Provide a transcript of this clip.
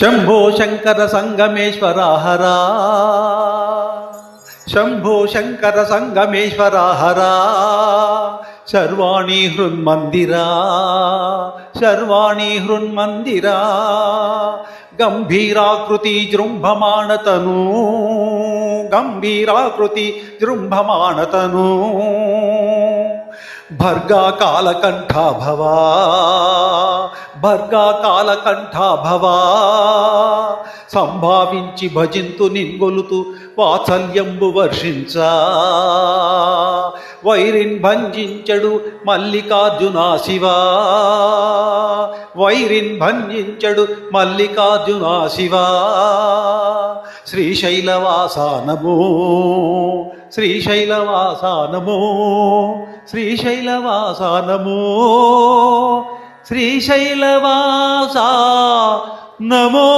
శంభో శంకర సంగమేశ్వర హరా. శంభో శంకర సంగమేశ్వర హరా. సర్వాణి హృన్మందిరా. సర్వాణి హృన్మందిరా. గంభీరాకృతి జృంభమాణతను గంభీరాకృతి జృంభమాణతను భర్గా కాలకంఠా భవా భర్గా కాలకంఠా భవా. సంభావించి భజింతు నింగొలుతు వాత్సల్యంబు వర్షించ. వైరిన్ భంజించడు మల్లికార్జున శివా. వైరిన్ భంజించడు మల్లికార్జున శివా. శ్రీశైలవాసానము శ్రీశైలవాసానము శ్రీశైలవాసానమో. శ్రీశైలవాసా. నమో